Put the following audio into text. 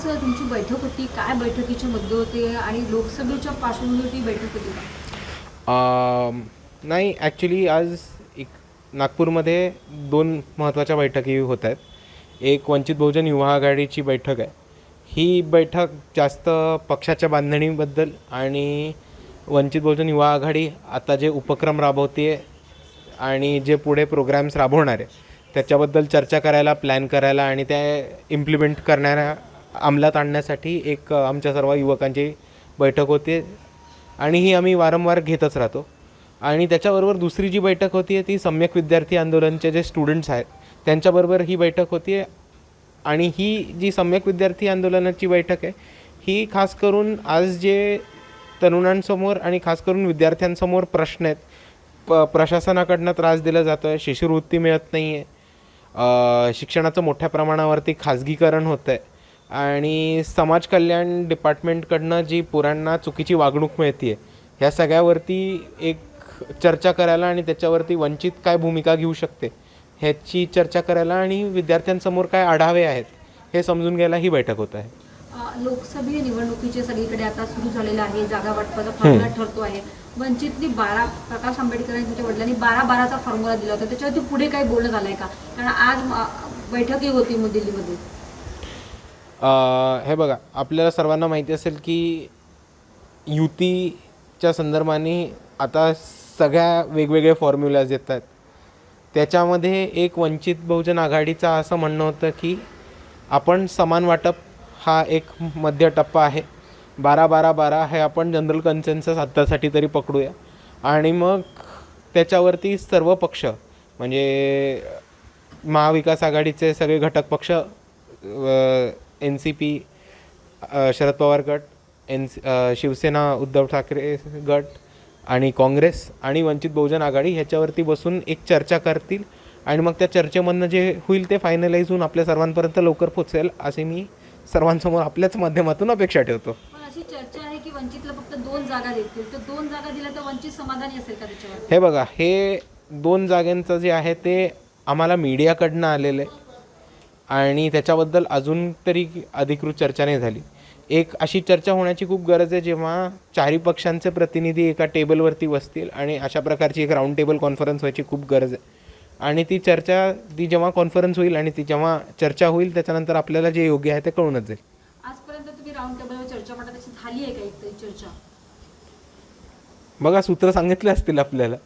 आज तुमची बैठक होती? काय बैठकीचे मुद्दे होते? आणि लोकसभेच्या पार्श्वभूमीवरती बैठक होती का? नाही ॲक्च्युली आज एक नागपूरमध्ये दोन महत्त्वाच्या बैठकी होत आहेत. एक वंचित बहुजन युवा आघाडीची बैठक आहे. ही बैठक जास्त पक्षाच्या बांधणीबद्दल आणि वंचित बहुजन युवा आघाडी आता जे उपक्रम राबवते आणि जे पुढे प्रोग्रॅम्स राबवणार आहे त्याच्याबद्दल चर्चा करायला प्लॅन करायला आणि त्या इम्प्लिमेंट करणाऱ्या अंमलात आणण्यासाठी एक आमच्या सर्व युवकांची बैठक होते आणि ही आम्ही वारंवार घेतच राहतो. आणि त्याच्याबरोबर दुसरी जी बैठक होती ती सम्यक विद्यार्थी आंदोलनचे जे स्टुडंट्स आहेत त्यांच्याबरोबर ही बैठक होती आणि ही जी सम्यक विद्यार्थी आंदोलनाची बैठक आहे ही खास करून आज जे तरुणांसमोर आणि खास करून विद्यार्थ्यांसमोर प्रश्न आहेत प प्रशासनाकडनं त्रास दिला जातो आहे शिष्यवृत्ती मिळत नाही आहे शिक्षणाचं मोठ्या प्रमाणावरती खाजगीकरण होतं आहे आणि समाज कल्याण डिपार्टमेंटकडनं जी पोरांना चुकीची वागणूक मिळते आहे ह्या सगळ्यावरती एक चर्चा करायला आणि त्याच्यावरती वंचित काय भूमिका घेऊ शकते ह्याची चर्चा करायला आणि विद्यार्थ्यांसमोर काय आढावे आहेत हे समजून घ्यायला ही बैठक होत आहे. लोकसभा निवडणुकीचे सगळीकडे आता सुरू झालेलं आहे जागा वाटपाचा फॉर्म्युला ठरतो आहे. वंचितनी बारा प्रकाश आंबेडकर त्यांच्या वडिलांनी बारा बाराचा फॉर्म्युला दिला होता त्याच्यावरती पुढे काही बोलणं झालंय का? कारण आज बैठकही होती दिल्लीमध्ये. हे बघा आपल्याला सर्वांना माहिती असेल की युतीच्या संदर्भाने आता सगळ्या वेगवेगळे फॉर्म्युलाज येत आहेत. त्याच्यामध्ये एक वंचित बहुजन आघाडीचा असं म्हणणं होतं की आपण समान वाटप हा एक मध्य टप्पा आहे. बारा बारा बारा हे आपण जनरल कन्सेन्सस आत्तासाठी तरी पकडूया. आणि मग त्याच्यावरती सर्व पक्ष म्हणजे महाविकास आघाडीचे सगळे घटक पक्ष N C P Sharad Pawar गट एन शिवसेना उद्धव ठाकरे गट आणि काँग्रेस आणि वंचित बहुजन आघाडी ह्याच्यावरती बसून एक चर्चा करतील आणि मग त्या चर्चेमधनं जे होईल ते फायनलाईज होऊन आपल्या सर्वांपर्यंत लवकर पोचेल असे मी सर्वांसमोर आपल्याच माध्यमातून अपेक्षा ठेवतो. पण अशी चर्चा आहे की वंचितला फक्त दोन जागा देतील. तर दोन जागा दिल्या तर वंचित समाधानी असेल का त्याच्यावर? हे बघा हे दोन जागांचं जे आहे ते आम्हाला मीडियाकडनं आलेलं आहे. आणि त्याच्याबद्दल अजून तरी अधिकृत चर्चा नाही झाली. एक अशी चर्चा होण्याची खूप गरज आहे जेव्हा चारही पक्षांचे प्रतिनिधी एका टेबलवरती बसतील आणि अशा प्रकारची एक राऊंड टेबल कॉन्फरन्स व्हायची खूप गरज आहे. आणि ती चर्चा ती जेव्हा कॉन्फरन्स होईल आणि ती जेव्हा चर्चा होईल त्याच्यानंतर आपल्याला जे योग्य आहे ते कळूनच जाईल. चर्चा? बघा सूत्र सांगितले असतील आपल्याला.